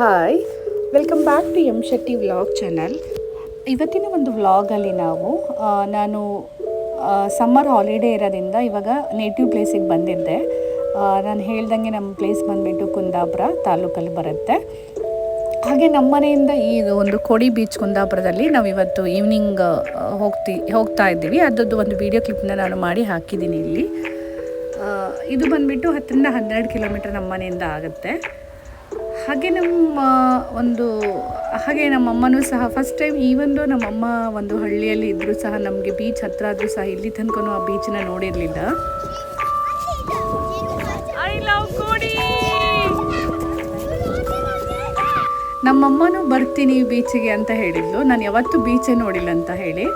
Hi welcome back to M Shetty vlog channel ಇವತ್ತಿನ ಒಂದು ವ್ಲಾಗಲ್ಲಿ ನಾವು ನಾನು ಸಮ್ಮರ್ ಹಾಲಿಡೇ ಇರೋದ್ರಿಂದ ಇವಾಗ ನೇಟಿವ್ ಪ್ಲೇಸಿಗೆ ಬಂದಿದ್ದೆ. ನಾನು ಹೇಳ್ದಂಗೆ ನಮ್ಮ ಪ್ಲೇಸ್ ಬಂದುಬಿಟ್ಟು ಕುಂದಾಪುರ ತಾಲೂಕಲ್ಲಿ ಬರುತ್ತೆ. ಹಾಗೆ ನಮ್ಮ ಮನೆಯಿಂದ ಈ ಒಂದು ಕೋಡಿ ಬೀಚ್ ಕುಂದಾಪುರದಲ್ಲಿ ನಾವು ಇವತ್ತು ಈವ್ನಿಂಗ್ ಹೋಗ್ತಿ, ಹೋಗ್ತಾ ಇದ್ದೀವಿ. ಅದರದ್ದು ಒಂದು ವಿಡಿಯೋ ಕ್ಲಿಪ್ನ ನಾನು ಮಾಡಿ ಹಾಕಿದ್ದೀನಿ ಇಲ್ಲಿ. ಇದು ಬಂದುಬಿಟ್ಟು ಹತ್ತರಿಂದ ಹನ್ನೆರಡು ಕಿಲೋಮೀಟರ್ ನಮ್ಮ ಮನೆಯಿಂದ ಆಗುತ್ತೆ. ಹಾಗೆ ನಮ್ಮ, ಒಂದು, ಹಾಗೆ ನಮ್ಮಮ್ಮನೂ ಸಹ ಫಸ್ಟ್ ಟೈಮ್ ಈ ಒಂದು ನಮ್ಮಮ್ಮ ಒಂದು ಹಳ್ಳಿಯಲ್ಲಿ ಇದ್ದರೂ ಸಹ ನಮಗೆ ಬೀಚ್ ಹತ್ರ ಆದರೂ ಸಹ ಇಲ್ಲಿ ತನಕ ಆ ಬೀಚನ್ನ ನೋಡಿರಲಿಲ್ಲ. ನಮ್ಮಮ್ಮನೂ ಬರ್ತೀನಿ ಬೀಚಿಗೆ ಅಂತ ಹೇಳಿದ್ಲು. ನಾನು ಯಾವತ್ತೂ ಬೀಚೇ ನೋಡಿಲ್ಲ ಅಂತ ಹೇಳಿ.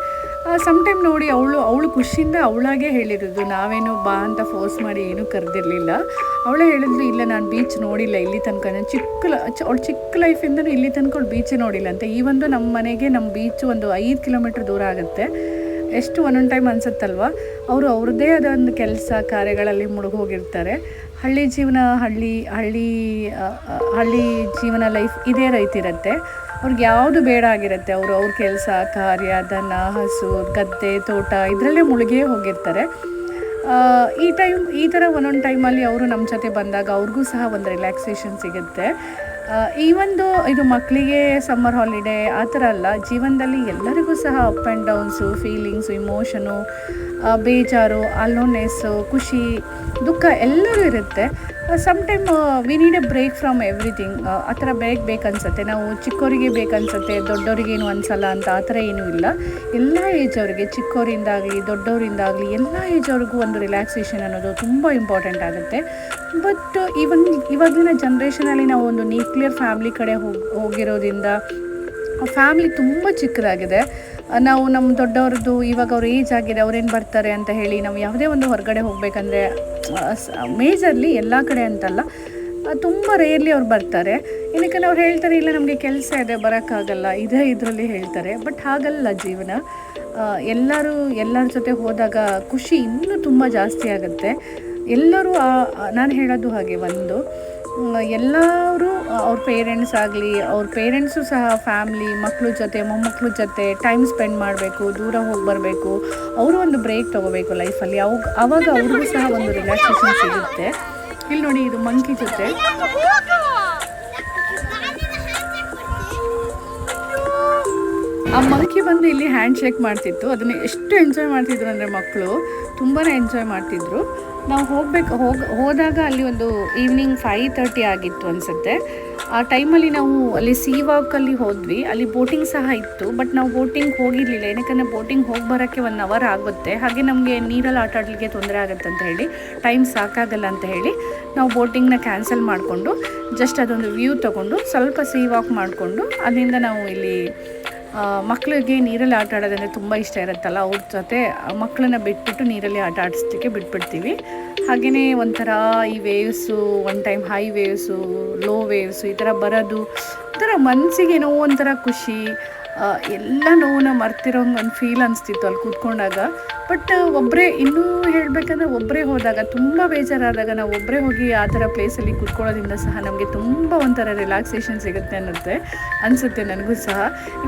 ಸಮ್ ಟೈಮ್ ನೋಡಿ ಅವಳು ಅವಳು ಖುಷಿಯಿಂದ ಅವಳಾಗೆ ಹೇಳಿರೋದು ನಾವೇನು ಬಾ ಅಂತ ಫೋರ್ಸ್ ಮಾಡಿ ಏನೂ ಕರೆದಿರಲಿಲ್ಲ. ಅವಳೇ ಹೇಳಿದ್ರು ಇಲ್ಲ, ನಾನು ಬೀಚ್ ನೋಡಿಲ್ಲ, ಇಲ್ಲಿ ತನಕ. ನಾನು ಚಿಕ್ಕ ಅವಳು ಚಿಕ್ಕ ಲೈಫಿಂದನೂ ಇಲ್ಲಿ ತನಕ ಅವಳು ಬೀಚೇ ನೋಡಿಲ್ಲ ಅಂತ. ಈ ಒಂದು ನಮ್ಮ ಮನೆಗೆ ನಮ್ಮ ಬೀಚು ಒಂದು ಐದು ಕಿಲೋಮೀಟ್ರ್ ದೂರ ಆಗುತ್ತೆ. ಎಷ್ಟು ಒಂದೊಂದು ಟೈಮ್ ಅನಿಸುತ್ತಲ್ವ? ಅವರು ಅವ್ರದ್ದೇ ಆದ ಒಂದು ಕೆಲಸ, ಕಾರ್ಯಗಳಲ್ಲಿ ಮುಳುಗೋಗಿರ್ತಾರೆ ಹಳ್ಳಿ ಜೀವನ, ಹಳ್ಳಿ ಹಳ್ಳಿ ಹಳ್ಳಿ ಜೀವನ ಲೈಫ್ ಇದೇ ರೈತಿರುತ್ತೆ ಅವ್ರಿಗೆ ಯಾವುದು ಬೇಡ ಆಗಿರುತ್ತೆ. ಅವರು ಅವ್ರ ಕೆಲಸ, ಕಾರ್ಯ, ದನ, ಹಸು, ಗದ್ದೆ, ತೋಟ ಇದರಲ್ಲೇ ಮುಳುಗಿಯೇ ಹೋಗಿರ್ತಾರೆ. ಈ ಟೈಮ್, ಈ ಥರ ಒಂದೊಂದು ಟೈಮಲ್ಲಿ ಅವರು ನಮ್ಮ ಜೊತೆ ಬಂದಾಗ ಅವ್ರಿಗೂ ಸಹ ಒಂದು ರಿಲ್ಯಾಕ್ಸೇಷನ್ ಸಿಗುತ್ತೆ. ಈ ಒಂದು ಇದು ಮಕ್ಕಳಿಗೆ ಸಮ್ಮರ್ ಹಾಲಿಡೇ ಆ ಥರ ಅಲ್ಲ, ಜೀವನದಲ್ಲಿ ಎಲ್ಲರಿಗೂ ಸಹ up and downs feelings emotion ಬೇಜಾರು ಅಲೋನೆಸ್ಸು ಖುಷಿ, ದುಃಖ ಎಲ್ಲರೂ ಇರುತ್ತೆ. Some time we need a break from everything ಆ ಥರ ಬ್ರೇಕ್ ಬೇಕನ್ಸುತ್ತೆ ನಾವು ಚಿಕ್ಕವರಿಗೆ ಬೇಕನ್ಸುತ್ತೆ ದೊಡ್ಡವರಿಗೇನು ಅನ್ಸಲ್ಲ ಅಂತ ಆ ಥರ ಏನೂ ಇಲ್ಲ. ಎಲ್ಲ ಏಜ್ ಅವರಿಗೆ ಚಿಕ್ಕವರಿಂದಾಗಲಿ ದೊಡ್ಡವರಿಂದಾಗಲಿ ಎಲ್ಲ ಏಜ್ ಅವ್ರಿಗೂ ಒಂದು ರಿಲ್ಯಾಕ್ಸೇಷನ್ ಅನ್ನೋದು ತುಂಬ ಇಂಪಾರ್ಟೆಂಟ್ ಆಗುತ್ತೆ. ಬಟ್ ಇವನ್ ಇವಾಗಿನ ಜನ್ರೇಷನಲ್ಲಿ ನಾವು ಒಂದು ನ್ಯೂಕ್ಲಿಯರ್ ಫ್ಯಾಮ್ಲಿ ಕಡೆ ಹೋಗಿ, ಹೋಗಿರೋದ್ರಿಂದ ಫ್ಯಾಮ್ಲಿ ತುಂಬ ಚಿಕ್ಕದಾಗಿದೆ. ನಾವು ನಮ್ಮ ದೊಡ್ಡವ್ರದ್ದು ಇವಾಗ ಅವ್ರ ಏಜ್ ಆಗಿದೆ, ಅವ್ರೇನು ಬರ್ತಾರೆ ಅಂತ ಹೇಳಿ ನಾವು ಯಾವುದೇ ಒಂದು ಹೊರಗಡೆ ಹೋಗಬೇಕಂದ್ರೆ ಮೇಜರ್ಲಿ ಎಲ್ಲ ಕಡೆ ಅಂತಲ್ಲ, ತುಂಬ ರೇರ್ಲಿ ಅವ್ರು ಬರ್ತಾರೆ. ಏನಕ್ಕೆ ಅವ್ರು ಹೇಳ್ತಾರೆ, ಇಲ್ಲ ನಮಗೆ ಕೆಲಸ ಇದೆ, ಬರೋಕ್ಕಾಗಲ್ಲ, ಇದೇ ಇದರಲ್ಲಿ ಹೇಳ್ತಾರೆ. ಬಟ್ ಹಾಗಲ್ಲ ಜೀವನ. ಎಲ್ಲರೂ, ಎಲ್ಲರ ಜೊತೆ ಹೋದಾಗ ಖುಷಿ ಇನ್ನೂ ತುಂಬ ಜಾಸ್ತಿ ಆಗುತ್ತೆ. ಎಲ್ಲರೂ ನಾನು ಹೇಳೋದು ಹಾಗೆ ಒಂದು ಎಲ್ಲರೂ ಅವ್ರ ಪೇರೆಂಟ್ಸ್ ಆಗಲಿ, ಅವ್ರ ಪೇರೆಂಟ್ಸು ಸಹ ಫ್ಯಾಮ್ಲಿ ಮಕ್ಳ ಜೊತೆ, ಮೊಮ್ಮಕ್ಳ ಜೊತೆ ಟೈಮ್ ಸ್ಪೆಂಡ್ ಮಾಡಬೇಕು, ದೂರ ಹೋಗಿ ಬರಬೇಕು. ಅವರು ಒಂದು ಬ್ರೇಕ್ ತೊಗೋಬೇಕು ಲೈಫಲ್ಲಿ ಅವಾಗ ಅವಾಗ ಅವ್ರಿಗೂ ಸಹ ಒಂದು ರಿಲ್ಯಾಕ್ಸೇಷನ್ ಸಿಗುತ್ತೆ. ಇಲ್ಲಿ ನೋಡಿ ಇದು ಮಂಕಿ ಜೊತೆ. ಆ ಮಂಕಿ ಬಂದು ಇಲ್ಲಿ ಹ್ಯಾಂಡ್ ಶೇಕ್ ಮಾಡ್ತಿತ್ತು. ಅದನ್ನು ಎಷ್ಟು ಎಂಜಾಯ್ ಮಾಡ್ತಿದ್ರು ಅಂದರೆ ಮಕ್ಕಳು ತುಂಬಾ ಎಂಜಾಯ್ ಮಾಡ್ತಿದ್ರು. ನಾವು ಹೋಗ್ಬೇಕು, ಹೋಗಿ, ಹೋದಾಗ ಅಲ್ಲಿ ಒಂದು ಈವ್ನಿಂಗ್ ಫೈವ್ ತರ್ಟಿ ಆಗಿತ್ತು ಅನಿಸುತ್ತೆ. ಆ ಟೈಮಲ್ಲಿ ನಾವು ಅಲ್ಲಿ ಸೀ ವಾಕಲ್ಲಿ ಹೋದ್ವಿ. ಅಲ್ಲಿ ಬೋಟಿಂಗ್ ಸಹ ಇತ್ತು ಬಟ್ ನಾವು ಬೋಟಿಂಗ್ ಹೋಗಿರಲಿಲ್ಲ. ಏನಕ್ಕಂದರೆ ಬೋಟಿಂಗ್ ಹೋಗಿ ಬರೋಕ್ಕೆ ಒನ್ ಅವರ್ ಆಗುತ್ತೆ. ಹಾಗೆ ನಮಗೆ ನೀರಲ್ಲಿ ಆಟ ಆಡಲಿಕ್ಕೆ ತೊಂದರೆ ಆಗುತ್ತೆ ಅಂತ ಹೇಳಿ ಟೈಮ್ ಸಾಕಾಗಲ್ಲ ಅಂತ ಹೇಳಿ ನಾವು ಬೋಟಿಂಗ್ನ ಕ್ಯಾನ್ಸಲ್ ಮಾಡಿಕೊಂಡು ಜಸ್ಟ್ ಅದೊಂದು ವ್ಯೂ ತೊಗೊಂಡು ಸ್ವಲ್ಪ ಸೀ ವಾಕ್ ಮಾಡಿಕೊಂಡು, ಅಲ್ಲಿಂದ ನಾವು ಇಲ್ಲಿ ಮಕ್ಕಳಿಗೆ ನೀರಲ್ಲಿ ಆಟ ಆಡೋದಂದರೆ ತುಂಬ ಇಷ್ಟ ಇರುತ್ತಲ್ಲ, ಅವ್ರ ಜೊತೆ ಮಕ್ಕಳನ್ನ ಬಿಟ್ಬಿಟ್ಟು ನೀರಲ್ಲಿ ಆಟ ಆಡಿಸ್ಲಿಕ್ಕೆ ಬಿಟ್ಬಿಡ್ತೀವಿ. ಹಾಗೆಯೇ ಒಂಥರ ಈ waves one time high waves low waves ಈ ಥರ ಬರೋದು ಒಂಥರ ಮನಸ್ಸಿಗೆ ಏನೋ ಒಂಥರ ಖುಷಿ. ಎಲ್ಲ ನೋವನ್ನ ಮರ್ತಿರೋಂಗೆ ಒಂದು ಫೀಲ್ ಅನಿಸ್ತಿತ್ತು ಅಲ್ಲಿ ಕೂತ್ಕೊಂಡಾಗ. ಬಟ್ ಒಬ್ಬರೇ ಇನ್ನೂ ಹೇಳಬೇಕಂದ್ರೆ ಒಬ್ಬರೇ ಹೋದಾಗ, ತುಂಬ ಬೇಜಾರಾದಾಗ ನಾವು ಒಬ್ಬರೇ ಹೋಗಿ ಆ ಥರ ಪ್ಲೇಸಲ್ಲಿ ಕೂತ್ಕೊಳ್ಳೋದ್ರಿಂದ ಸಹ ನಮಗೆ ತುಂಬ ಒಂಥರ ರಿಲ್ಯಾಕ್ಸೇಷನ್ ಸಿಗುತ್ತೆ ಅನ್ನತ್ತೆ, ಅನಿಸುತ್ತೆ ನನಗೂ ಸಹ.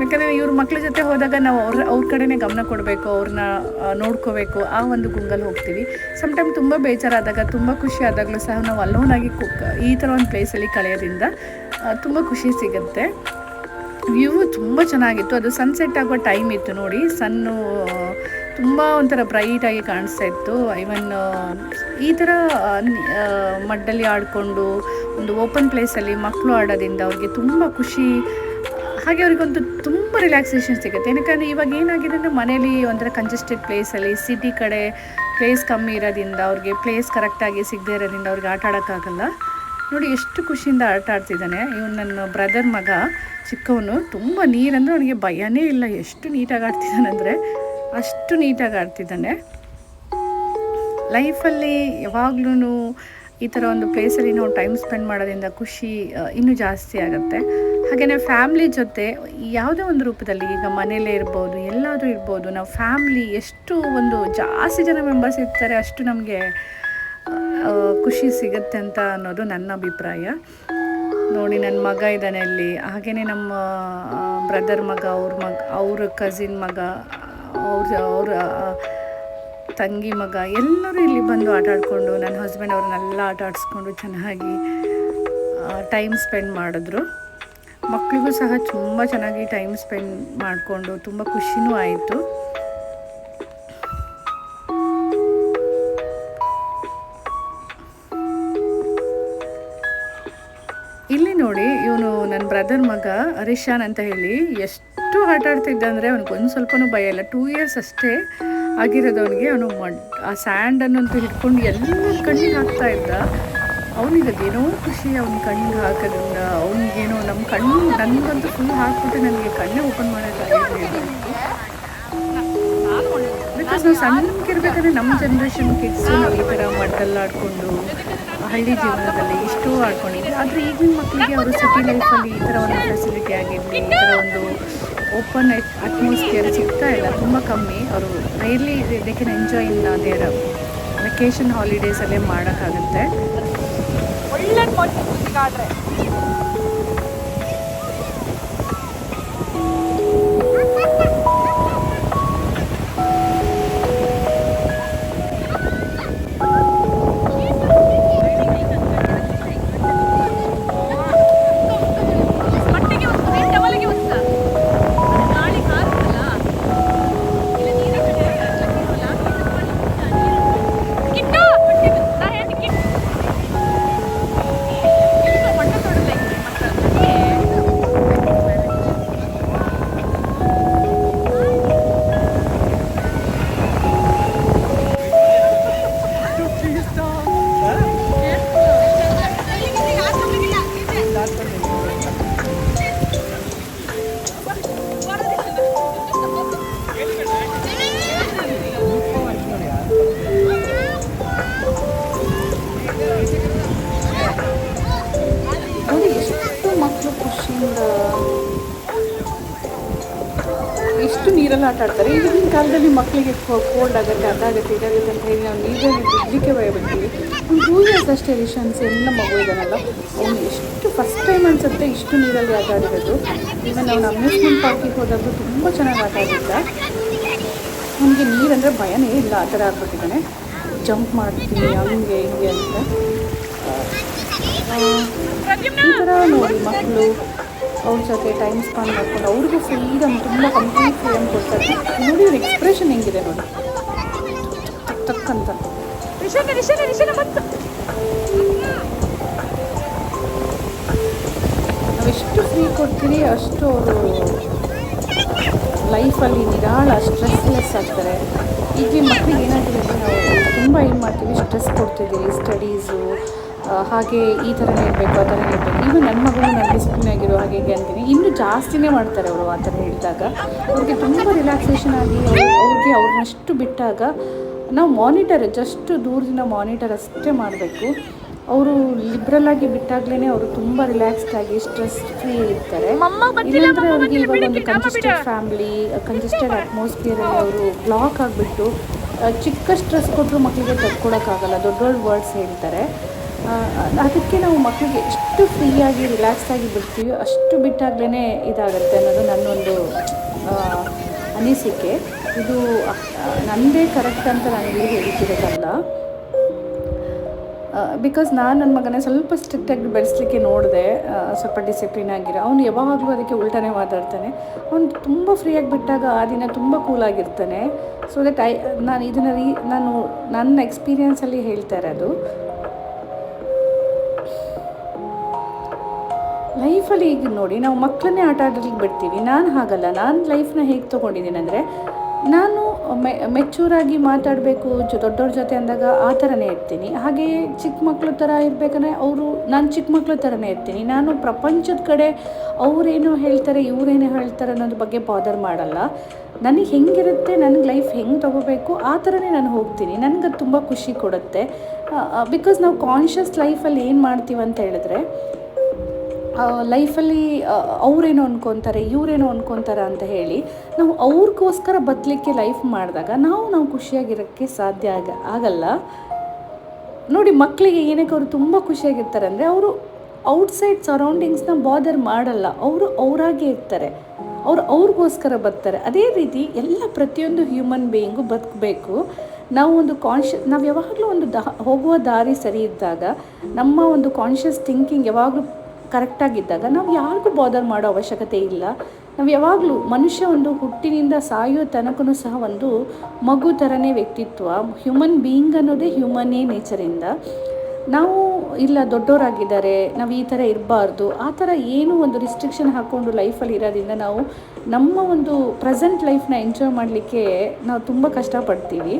ಯಾಕಂದರೆ ಇವ್ರ ಮಕ್ಳ ಜೊತೆ ಹೋದಾಗ ನಾವು ಅವ್ರ ಅವ್ರ ಕಡೆನೇ ಗಮನ ಕೊಡಬೇಕು ಅವ್ರನ್ನ ನೋಡ್ಕೋಬೇಕು, ಆ ಒಂದು ಗುಂಗಲ್ಲಿ ಹೋಗ್ತೀವಿ. ಸಮ್ಟೈಮ್ ತುಂಬ ಬೇಜಾರಾದಾಗ, ತುಂಬ ಖುಷಿ ಆದಾಗಲೂ ಸಹ ನಾವು ಅಲ್ಲೋನಾಗಿ ಈ ಥರ ಒಂದು ಪ್ಲೇಸಲ್ಲಿ ಕಳೆಯೋದ್ರಿಂದ ತುಂಬ ಖುಷಿ ಸಿಗುತ್ತೆ. ವ್ಯೂ ತುಂಬ ಚೆನ್ನಾಗಿತ್ತು. ಅದು ಸನ್ಸೆಟ್ ಆಗೋ ಟೈಮ್ ಇತ್ತು ನೋಡಿ. ಸನ್ನು ತುಂಬ ಒಂಥರ ಬ್ರೈಟಾಗಿ ಕಾಣಿಸ್ತಾ ಇತ್ತು. ಐವನ್ ಈ ಥರ ಮಡ್ಡಲ್ಲಿ ಆಡಿಕೊಂಡು ಒಂದು ಓಪನ್ ಪ್ಲೇಸಲ್ಲಿ ಮಕ್ಕಳು ಆಡೋದ್ರಿಂದ ಅವ್ರಿಗೆ ತುಂಬ ಖುಷಿ. ಹಾಗೆ ಅವ್ರಿಗೊಂದು ತುಂಬ ರಿಲ್ಯಾಕ್ಸೇಷನ್ ಸಿಗುತ್ತೆ. ಏನಕ್ಕಂದರೆ ಇವಾಗ ಏನಾಗಿದೆ ಅಂದರೆ ಮನೇಲಿ ಒಂಥರ ಕಂಜೆಸ್ಟೆಡ್ ಪ್ಲೇಸಲ್ಲಿ ಸಿಟಿ ಕಡೆ ಪ್ಲೇಸ್ ಕಮ್ಮಿ ಇರೋದ್ರಿಂದ ಅವ್ರಿಗೆ ಪ್ಲೇಸ್ ಕರೆಕ್ಟಾಗಿ ಸಿಗದೇ ಇರೋದ್ರಿಂದ ಅವ್ರಿಗೆ ಆಟ ಆಡೋಕ್ಕಾಗಲ್ಲ. ನೋಡಿ ಎಷ್ಟು ಖುಷಿಯಿಂದ ಆಟ ಆಡ್ತಿದ್ದಾನೆ. ಇವನು ನನ್ನ ಬ್ರದರ್ ಮಗ, ಚಿಕ್ಕವನು. ತುಂಬ ನೀರಂದರೆ ಅವನಿಗೆ ಭಯನೇ ಇಲ್ಲ ಎಷ್ಟು ನೀಟಾಗಿ ಆಡ್ತಿದ್ದಾನೆ ಅಂದರೆ. ಅಷ್ಟು ನೀಟಾಗಿ ಆಡ್ತಿದ್ದಾನೆ. ಲೈಫಲ್ಲಿ ಯಾವಾಗ್ಲೂ ಈ ಥರ ಒಂದು ಪ್ಲೇಸಲ್ಲಿ ನಾವು ಟೈಮ್ ಸ್ಪೆಂಡ್ ಮಾಡೋದ್ರಿಂದ ಖುಷಿ ಇನ್ನೂ ಜಾಸ್ತಿ ಆಗುತ್ತೆ. ಹಾಗೆಯೇ ಫ್ಯಾಮ್ಲಿ ಜೊತೆ ಯಾವುದೇ ಒಂದು ರೂಪದಲ್ಲಿ ಈಗ ಮನೇಲೇ ಇರ್ಬೋದು, ಎಲ್ಲಾದರೂ ಇರ್ಬೋದು, ನಾವು ಫ್ಯಾಮ್ಲಿ ಎಷ್ಟು ಒಂದು ಜಾಸ್ತಿ ಜನ ಮೆಂಬರ್ಸ್ ಇರ್ತಾರೆ ಅಷ್ಟು ನಮಗೆ ಖುಷಿ ಸಿಗುತ್ತೆ ಅಂತ ಅನ್ನೋದು ನನ್ನ ಅಭಿಪ್ರಾಯ. ನೋಡಿ ನನ್ನ ಮಗ ಇದ್ದಾನೆ ಅಲ್ಲಿ. ಹಾಗೆಯೇ ನಮ್ಮ ಬ್ರದರ್ ಮಗ, ಅವ್ರ ಮಗ, ಅವ್ರ ಕಸಿನ್ ಮಗ, ಅವ್ರ ಅವ್ರ ತಂಗಿ ಮಗ, ಎಲ್ಲರೂ ಇಲ್ಲಿ ಬಂದು ಆಟ ಆಡಿಕೊಂಡು, ನನ್ನ ಹಸ್ಬೆಂಡ್ ಅವ್ರನ್ನೆಲ್ಲ ಆಟ ಆಡಿಸ್ಕೊಂಡು ಚೆನ್ನಾಗಿ ಟೈಮ್ ಸ್ಪೆಂಡ್ ಮಾಡಿದ್ರು. ಮಕ್ಕಳಿಗೂ ಸಹ ತುಂಬ ಚೆನ್ನಾಗಿ ಟೈಮ್ ಸ್ಪೆಂಡ್ ಮಾಡಿಕೊಂಡು, ತುಂಬ ಖುಷಿನೂ ಆಯಿತು. ನೋಡಿ, ಇವನು ನನ್ನ ಬ್ರದರ್ ಮಗ ಅರಿಶಾನ್ ಅಂತ ಹೇಳಿ ಎಷ್ಟು ಆಟ ಆಡ್ತಿದ್ದ ಅಂದರೆ ಅವ್ನಿಗೆ ಒಂದು ಸ್ವಲ್ಪನೂ ಭಯ ಇಲ್ಲ. ಟೂ ಇಯರ್ಸ್ ಅಷ್ಟೇ ಆಗಿರೋದು ಅವನಿಗೆ ಅವನು ಮಡ್, ಆ ಸ್ಯಾಂಡನ್ನಂತೂ ಹಿಡ್ಕೊಂಡು ಎಲ್ಲ ಕಣ್ಣಿಗೆ ಹಾಕ್ತಾ ಇದ್ದ. ಅವನಿಗೆ ಅದೇನೋ ಖುಷಿ ಅವ್ನ ಕಣ್ಣಿಗೆ ಹಾಕೋದ್ರಿಂದ. ಅವನಿಗೇನೋ ನಮ್ಮ ಕಣ್ಣು ನನಗಂತೂ ಫುಲ್ ಹಾಕ್ಬಿಟ್ಟು ನನಗೆ ಕಣ್ಣೇ ಓಪನ್ ಮಾಡೋಕ್ಕಾಗಿರಲಿಲ್ಲ ಬಿಕಾಸ್ ನಾವು ಸಣ್ಣಕ್ಕಿರ್ಬೇಕಾದ್ರೆ ನಮ್ಮ ಜನ್ರೇಷನ್ ಕಿಡ್ಸು ನಾವು ಈ ಥರ ಮಡ್ಡಲ್ಲಿ ಆಡಿಕೊಂಡು ಹಳ್ಳಿ ಜೀವನದಲ್ಲಿ ಇಷ್ಟು ಆಡ್ಕೊಂಡಿದ್ವಿ. ಆದರೆ ಈಗಿನ ಮಕ್ಕಳಿಗೆ ಅವರು ಸಿಟಿ ಲೈಫಲ್ಲಿ ಈ ಥರ ಒಂದು ಫೆಸಿಲಿಟಿ ಆಗಿರಲಿ, ಈ ಥರ ಒಂದು ಓಪನ್ ಅಟ್ಮಾಸ್ಫಿಯರ್ ಸಿಗ್ತಾ ಇಲ್ಲ. ತುಂಬ ಕಮ್ಮಿ. ಅವರು rarely they can enjoy in their vacation ಹಾಲಿಡೇಸಲ್ಲೇ ಮಾಡೋಕ್ಕಾಗುತ್ತೆ. ಒಳ್ಳೆ ನೀರಲ್ಲಿ ಈಗಿನ ಕಾಲದಲ್ಲಿ ಮಕ್ಕಳಿಗೆ ಕೋಲ್ಡ್ ಆಗುತ್ತೆ, ಅದಾಗುತ್ತೆ, ಇದಾಗುತ್ತೆ ಅಂತ ಹೇಳಿ ನಾವು ನೀರಲ್ಲಿ ಬಿಡಲಿಕ್ಕೆ ಭಯಬಿಡ್ತೀವಿ ಒಂದು ಟೂ ಇಯರ್ಸ್ ಅಷ್ಟೇ ರಿಷನ್ಸ್ ಎಲ್ಲ ಮಗು ಇದ್ದಾನಲ್ಲ ಅವ್ನು ಎಷ್ಟು ಫಸ್ಟ್ ಟೈಮ್ ಅನ್ಸುತ್ತೆ ಇಷ್ಟು ನೀರಲ್ಲಿ ಆಟ ಆಡಿರೋದು ಈವನ್ ಅವ್ನು ಅಮ್ಯೂಸ್ಮೆಂಟ್ ಪಾರ್ಕಿಗೆ ಹೋದಾಗ ತುಂಬ ಚೆನ್ನಾಗಿ ಆಟ ಆಡಿದ್ದ ಅವನಿಗೆ ನೀರಂದರೆ ಭಯನೇ ಇಲ್ಲ, ಆ ಥರ ಆಗ್ಬಿಟ್ಟಿದ್ದಾನೆ. ಜಂಪ್ ಮಾಡ್ತೀನಿ, ಹಂಗೆ ಹಿಂಗೆ ಅಂತ. ಈ ಥರ ನೋಡಿ ಮಕ್ಕಳು ಅವ್ರ ಜೊತೆ ಟೈಮ್ ಸ್ಪೆಂಡ್ ಮಾಡ್ಕೊಂಡು ಅವ್ರಿಗೂ ಫ್ರೀಡಮ್ ತುಂಬ ಕಂಪ್ಲೀಟ್ ಫ್ರೀಡಮ್ ಕೊಡ್ತಾರೆ. ನೋಡಿ ಅವ್ರ ಎಕ್ಸ್ಪ್ರೆಷನ್ ಹೆಂಗಿದೆ ನೋಡಿ. ತಕ್ಕಂತ ನಾವೆಷ್ಟು ಫ್ರೀ ಕೊಡ್ತೀರಿ ಅಷ್ಟು ಅವರು ಲೈಫಲ್ಲಿ ನಿರಾಳ ಸ್ಟ್ರೆಸ್ಲೆಸ್ ಆಗ್ತಾರೆ. ಈಗಿನ ಮಕ್ಕಳಿಗೆ ಏನಾಗಿದೆ ನಾವು ತುಂಬ ಏನು ಮಾಡ್ತೀವಿ? ಸ್ಟ್ರೆಸ್ ಕೊಡ್ತಿದ್ದೀವಿ ಸ್ಟಡೀಸು ಹಾಗೆ ಈ ಥರನೇ ಇರಬೇಕು ಆ ಥರನೇ ಇರಬೇಕು. ಈವನ್ ನನ್ನ ಮಗಳು ನಾನು ಡಿಸಿಪ್ಲಿನ್ ಆಗಿರೋ ಹಾಗೆ ಹೇಗೆ ಅಂತೀನಿ. ಇನ್ನೂ ಜಾಸ್ತಿನೇ ಮಾಡ್ತಾರೆ ಅವರು ಆ ಥರ ಹೇಳಿದಾಗ. ಅವ್ರಿಗೆ ತುಂಬ ರಿಲ್ಯಾಕ್ಸೇಷನ್ ಆಗಿ ಅವ್ರು- ಅವ್ರಿಗೆ ಅವ್ರನ್ನಷ್ಟು ಬಿಟ್ಟಾಗ ನಾವು ಮಾನಿಟರ್ ಜಸ್ಟ್ ದೂರದಿಂದ ಮಾನಿಟರ್ ಅಷ್ಟೇ ಮಾಡಬೇಕು. ಅವರು ಲಿಬ್ರಲ್ ಆಗಿ ಬಿಟ್ಟಾಗ್ಲೇ ಅವರು ತುಂಬ ರಿಲ್ಯಾಕ್ಸ್ಡ್ ಆಗಿ ಸ್ಟ್ರೆಸ್ ಫ್ರೀ ಇರ್ತಾರೆ ಇಲ್ಲಾಂದ್ರೆ ಅವ್ರಿಗೆ ಇವಾಗ ಒಂದು ಕಂಜೆಸ್ಟೆಡ್ ಫ್ಯಾಮಿಲಿ ಕಂಜೆಸ್ಟೆಡ್ ಅಟ್ಮಾಸ್ಫಿಯರಲ್ಲಿ ಅವರು ಬ್ಲಾಕ್ ಆಗಿಬಿಟ್ಟು ಚಿಕ್ಕ ಸ್ಟ್ರೆಸ್ ಕೊಟ್ಟರು ಮಕ್ಕಳಿಗೆ ತಡ್ಕೊಳಕ್ಕಾಗಲ್ಲ ದೊಡ್ಡ ದೊಡ್ಡ ವರ್ಡ್ಸ್ ಹೇಳ್ತಾರೆ. ಅದಕ್ಕೆ ನಾವು ಮಕ್ಕಳಿಗೆ ಎಷ್ಟು ಫ್ರೀಯಾಗಿ ರಿಲ್ಯಾಕ್ಸ್ ಆಗಿ ಬಿಡ್ತೀವಿ ಅಷ್ಟು ಬಿಟ್ಟಾಗ್ಲೇ ಇದಾಗುತ್ತೆ ಅನ್ನೋದು ನನ್ನೊಂದು ಅನಿಸಿಕೆ. ಇದು ನನ್ನದೇ ಕರೆಕ್ಟ್ ಅಂತ ನಾನು ಇಲ್ಲಿ ಹೇಳ್ತಿರೋದಲ್ಲ ಬಿಕಾಸ್ ನಾನು ನನ್ನ ಮಗನೇ ಸ್ವಲ್ಪ ಸ್ಟ್ರಿಕ್ಟಾಗಿ ಬೆಳೆಸಲಿಕ್ಕೆ ನೋಡಿದೆ ಸ್ವಲ್ಪ ಡಿಸಿಪ್ಲಿನ್ ಆಗಿರೋ. ಅವನು ಯಾವಾಗಲೂ ಅದಕ್ಕೆ ಉಲ್ಟಾನೇ ಮಾತಾಡ್ತಾನೆ. ಅವನು ತುಂಬ ಫ್ರೀಯಾಗಿ ಬಿಟ್ಟಾಗ ಆ ದಿನ ತುಂಬ ಕೂಲಾಗಿರ್ತಾನೆ ಸೊ ದಟ್ ಐ ನಾನು ಇದನ್ನು ರೀ, ನಾನು ನನ್ನ ಎಕ್ಸ್ಪೀರಿಯನ್ಸಲ್ಲಿ ಹೇಳ್ತಾ ಇರೋದು. ಲೈಫಲ್ಲಿ ಈಗ ನೋಡಿ, ನಾವು ಮಕ್ಕಳನ್ನೇ ಆಟ ಆಡಲಿಕ್ಕೆ ಬಿಡ್ತೀವಿ. ನಾನು ಹಾಗಲ್ಲ, ನಾನು ಲೈಫ್ನ ಹೇಗೆ ತೊಗೊಂಡಿದ್ದೀನಿ ಅಂದರೆ, ನಾನು ಮೆ ಮೆಚೂರಾಗಿ ಮಾತಾಡಬೇಕು, ಜೊ, ದೊಡ್ಡವ್ರ ಜೊತೆ ಅಂದಾಗ ಆ ಥರನೇ ಇರ್ತೀನಿ. ಹಾಗೆ ಚಿಕ್ಕ ಮಕ್ಕಳ ಥರ ಇರಬೇಕಂದ್ರೆ ಅವರು, ನಾನು ಚಿಕ್ಕ ಮಕ್ಕಳ ಥರನೇ ಇರ್ತೀನಿ. ನಾನು ಪ್ರಪಂಚದ ಕಡೆ ಅವರೇನು ಹೇಳ್ತಾರೆ, ಇವರೇನು ಹೇಳ್ತಾರೆ ಅನ್ನೋದ್ರ ಬಗ್ಗೆ ಬಾದರ್ ಮಾಡಲ್ಲ. ನನಗೆ ಹೆಂಗಿರುತ್ತೆ ನನಗೆ ಲೈಫ್ ಹೆಂಗೆ ತೊಗೋಬೇಕು, ಆ ಥರನೇ ನಾನು ಹೋಗ್ತೀನಿ. ನನಗೆ ಅದು ತುಂಬ ಖುಷಿ ಕೊಡುತ್ತೆ. ಬಿಕಾಸ್ ನಾವು ಕಾನ್ಷಿಯಸ್ ಲೈಫಲ್ಲಿ ಏನು ಮಾಡ್ತೀವಂತ ಹೇಳಿದ್ರೆ ಲೈಫಲ್ಲಿ ಅವರೇನೋ ಅನ್ಕೊತಾರೆ, ಇವರೇನೋ ಅಂದ್ಕೊತಾರೆ ಅಂತ ಹೇಳಿ, ನಾವು ಅವ್ರಿಗೋಸ್ಕರ ಬದಲಿಕ್ಕೆ ಲೈಫ್ ಮಾಡಿದಾಗ ನಾವು ನಾವು ಖುಷಿಯಾಗಿರೋಕ್ಕೆ ಸಾಧ್ಯ ಆಗ, ಆಗಲ್ಲ. ನೋಡಿ ಮಕ್ಕಳಿಗೆ ಏನಕ್ಕೆ ಅವರು ತುಂಬ ಖುಷಿಯಾಗಿರ್ತಾರೆ ಅಂದರೆ, ಅವರು ಔಟ್ಸೈಡ್ ಸರೌಂಡಿಂಗ್ಸ್ನ ಬಾದರ್ ಮಾಡಲ್ಲ. ಅವರು ಅವರಾಗೇ ಇರ್ತಾರೆ. ಅವರು ಅವ್ರಿಗೋಸ್ಕರ ಬರ್ತಾರೆ. ಅದೇ ರೀತಿ ಎಲ್ಲ ಪ್ರತಿಯೊಂದು ಹ್ಯೂಮನ್ ಬೀಯಿಂಗು ಬದುಕಬೇಕು ನಾವು ಒಂದು ಕಾನ್ಷ ನಾವು ಯಾವಾಗಲೂ ಒಂದು ದಾ, ಹೋಗುವ ದಾರಿ ಸರಿ ಇದ್ದಾಗ, ನಮ್ಮ ಒಂದು ಕಾನ್ಷಿಯಸ್ ಥಿಂಕಿಂಗ್ ಯಾವಾಗಲೂ ಕರೆಕ್ಟಾಗಿದ್ದಾಗ ನಾವು ಯಾರಿಗೂ ಬಾದರ್ ಮಾಡೋ ಅವಶ್ಯಕತೆ ಇಲ್ಲ. ನಾವು ಯಾವಾಗಲೂ ಮನುಷ್ಯ ಒಂದು ಹುಟ್ಟಿನಿಂದ ಸಾಯೋ ತನಕನೂ ಸಹ ಒಂದು ಮಗು ಥರನೇ ವ್ಯಕ್ತಿತ್ವ ಹ್ಯೂಮನ್ ಬೀಯಿಂಗ್ ಅನ್ನೋದೇ ಹ್ಯೂಮನ್ನೇ ನೇಚರಿಂದ ನಾವು ಇಲ್ಲ ದೊಡ್ಡವರಾಗಿದ್ದಾರೆ ನಾವು ಈ ಥರ ಇರಬಾರ್ದು, ಆ ಥರ ಏನು ಒಂದು ರಿಸ್ಟ್ರಿಕ್ಷನ್ ಹಾಕ್ಕೊಂಡು ಲೈಫಲ್ಲಿ ಇರೋದ್ರಿಂದ ನಾವು ನಮ್ಮ ಒಂದು ಪ್ರೆಸೆಂಟ್ ಲೈಫ್ನ ಎಂಜಾಯ್ ಮಾಡಲಿಕ್ಕೆ ನಾವು ತುಂಬ ಕಷ್ಟಪಡ್ತೀವಿ.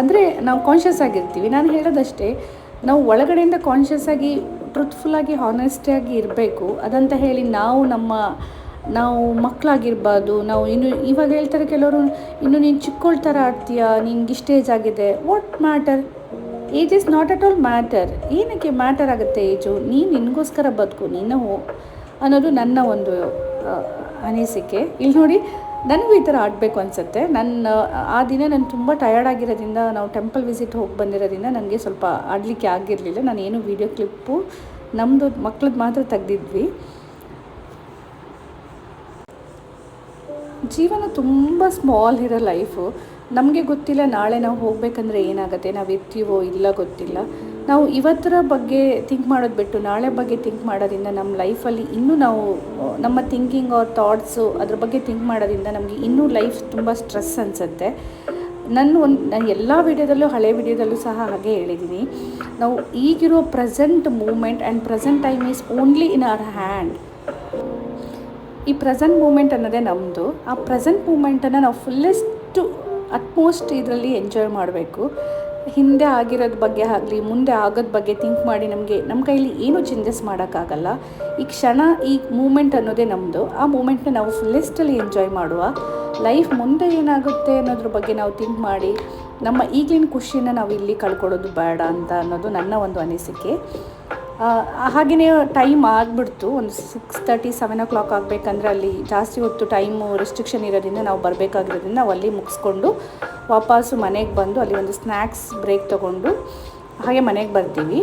ಅಂದರೆ ನಾವು ಕಾನ್ಷಿಯಸ್ ಆಗಿರ್ತೀವಿ. ನಾನು ಹೇಳೋದಷ್ಟೇ, ನಾವು ಒಳಗಡೆಯಿಂದ ಕಾನ್ಷಿಯಸ್ ಆಗಿ ಟ್ರುತ್ಫುಲ್ಲಾಗಿ ಹಾನೆಸ್ಟಿಯಾಗಿ ಇರಬೇಕು. ಅದಂತ ಹೇಳಿ ನಾವು ನಮ್ಮ, ನಾವು ಮಕ್ಕಳಾಗಿರ್ಬಾರ್ದು ನಾವು ಇನ್ನು ಇವಾಗ ಹೇಳ್ತಾರೆ ಕೆಲವರು, ಇನ್ನು ನೀನು ಚಿಕ್ಕೋಳ್ ಥರ ಆಡ್ತೀಯಾ? ನಿನ್ಗೆ ಇಷ್ಟ ಏಜ್ ಆಗಿದೆ? What matter age is not at all matter ಏನಕ್ಕೆ ಮ್ಯಾಟರ್ ಆಗುತ್ತೆ ಏಜು ನೀನು ನಿನಗೋಸ್ಕರ ಬದುಕು, ನೀನು ಅನ್ನೋದು ನನ್ನ ಒಂದು ಅನಿಸಿಕೆ. ಇಲ್ಲಿ ನೋಡಿ ನನಗೂ ಈ ಥರ ಆಡಬೇಕು ಅನಿಸುತ್ತೆ. ನನ್ನ, ಆ ದಿನ ನಾನು ತುಂಬ ಟಯರ್ಡ್ ಆಗಿರೋದ್ರಿಂದ, ನಾವು ಟೆಂಪಲ್ ವಿಸಿಟ್ ಹೋಗಿ ಬಂದಿರೋದ್ರಿಂದ ನನಗೆ ಸ್ವಲ್ಪ ಆಡಲಿಕ್ಕೆ ಆಗಿರಲಿಲ್ಲ. ನಾನು ಏನು ವೀಡಿಯೋ ಕ್ಲಿಪ್ಪು ನಮ್ಮದು ಮಕ್ಳದ್ದು ಮಾತ್ರ ತೆಗ್ದಿದ್ವಿ. ಜೀವನ ತುಂಬ ಸ್ಮಾಲ್ ಇರೋ ಲೈಫು ನಮಗೆ ಗೊತ್ತಿಲ್ಲ ನಾಳೆ ನಾವು ಹೋಗಬೇಕಂದ್ರೆ ಏನಾಗುತ್ತೆ, ನಾವು ಇರ್ತೀವೋ ಇಲ್ಲ ಗೊತ್ತಿಲ್ಲ. ನಾವು ಇವತ್ತರ ಬಗ್ಗೆ ಥಿಂಕ್ ಮಾಡೋದು ಬಿಟ್ಟು ನಾಳೆ ಬಗ್ಗೆ ಥಿಂಕ್ ಮಾಡೋದ್ರಿಂದ ನಮ್ಮ ಲೈಫಲ್ಲಿ ಇನ್ನೂ ನಾವು, ನಮ್ಮ ಥಿಂಕಿಂಗ್ ಆರ್ ಥಾಟ್ಸು ಅದ್ರ ಬಗ್ಗೆ ಥಿಂಕ್ ಮಾಡೋದ್ರಿಂದ ನಮಗೆ ಇನ್ನೂ ಲೈಫ್ ತುಂಬ ಸ್ಟ್ರೆಸ್ ಅನಿಸುತ್ತೆ. ನನ್ನ ಒಂದು, ನಾನು ಎಲ್ಲ ವಿಡಿಯೋದಲ್ಲೂ, ಹಳೆ ವಿಡಿಯೋದಲ್ಲೂ ಸಹ ಹಾಗೆ ಹೇಳಿದ್ದೀನಿ ನಾವು ಈಗಿರೋ present moment and present time is only in our hand ಈ ಪ್ರೆಸೆಂಟ್ ಮೂಮೆಂಟ್ ಅನ್ನೋದೇ ನಮ್ಮದು ಆ ಪ್ರೆಸೆಂಟ್ ಮೂಮೆಂಟನ್ನು ನಾವು ಫುಲ್ಲೆಸ್ಟು ಅಟ್ಮೋಸ್ಟ್ ಇದರಲ್ಲಿ ಎಂಜಾಯ್ ಮಾಡಬೇಕು. ಹಿಂದೆ ಆಗಿರೋದ ಬಗ್ಗೆ ಆಗಲಿ, ಮುಂದೆ ಆಗೋದ ಬಗ್ಗೆ ಥಿಂಕ್ ಮಾಡಿ ನಮಗೆ ನಮ್ಮ ಕೈಲಿ ಏನೂ ಚೇಂಜಸ್ ಮಾಡೋಕ್ಕಾಗಲ್ಲ. ಈ ಕ್ಷಣ, ಈ ಮೂಮೆಂಟ್ ಅನ್ನೋದೇ ನಮ್ಮದು ಆ ಮೂಮೆಂಟ್ನ ನಾವು ಫುಲ್ಲೆಸ್ಟಲ್ಲಿ ಎಂಜಾಯ್ ಮಾಡುವ. ಲೈಫ್ ಮುಂದೆ ಏನಾಗುತ್ತೆ ಅನ್ನೋದ್ರ ಬಗ್ಗೆ ನಾವು ಥಿಂಕ್ ಮಾಡಿ, ನಮ್ಮ ಈಗಲಿನ ಖುಷಿನ ನಾವು ಇಲ್ಲಿ ಕಳ್ಕೊಳ್ಳೋದು ಬೇಡ ಅಂತ ಅನ್ನೋದು ನನ್ನ ಒಂದು ಅನಿಸಿಕೆ. ಹಾಗೆಯೇ ಟೈಮ್ ಆಗಿಬಿಡ್ತು. ಒಂದು six thirty seven o'clock ಆಗಬೇಕಂದ್ರೆ ಅಲ್ಲಿ ಜಾಸ್ತಿ ಹೊತ್ತು ಟೈಮು ರೆಸ್ಟ್ರಿಕ್ಷನ್ ಇರೋದ್ರಿಂದ ನಾವು ಬರಬೇಕಾಗಿರೋದ್ರಿಂದ ನಾವು ಅಲ್ಲಿ ಮುಗಿಸ್ಕೊಂಡು ವಾಪಸ್ಸು ಮನೆಗೆ ಬಂದು ಅಲ್ಲಿ ಒಂದು ಸ್ನ್ಯಾಕ್ಸ್ ಬ್ರೇಕ್ ತೊಗೊಂಡು ಹಾಗೆ ಮನೆಗೆ ಬರ್ತೀವಿ.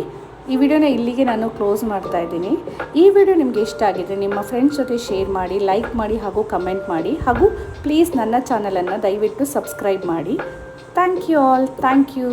ಈ ವಿಡಿಯೋನ ಇಲ್ಲಿಗೆ ನಾನು ಕ್ಲೋಸ್ ಮಾಡ್ತಾ ಇದ್ದೀನಿ. ಈ ವಿಡಿಯೋ ನಿಮಗೆ ಇಷ್ಟ ಆಗಿದ್ರೆ ನಿಮ್ಮ ಫ್ರೆಂಡ್ಸ್ ಜೊತೆ ಶೇರ್ ಮಾಡಿ ಲೈಕ್ ಮಾಡಿ ಹಾಗೂ ಕಮೆಂಟ್ ಮಾಡಿ. ಹಾಗೂ ಪ್ಲೀಸ್ ನನ್ನ ಚಾನಲನ್ನು ದಯವಿಟ್ಟು ಸಬ್ಸ್ಕ್ರೈಬ್ ಮಾಡಿ. Thank you all thank you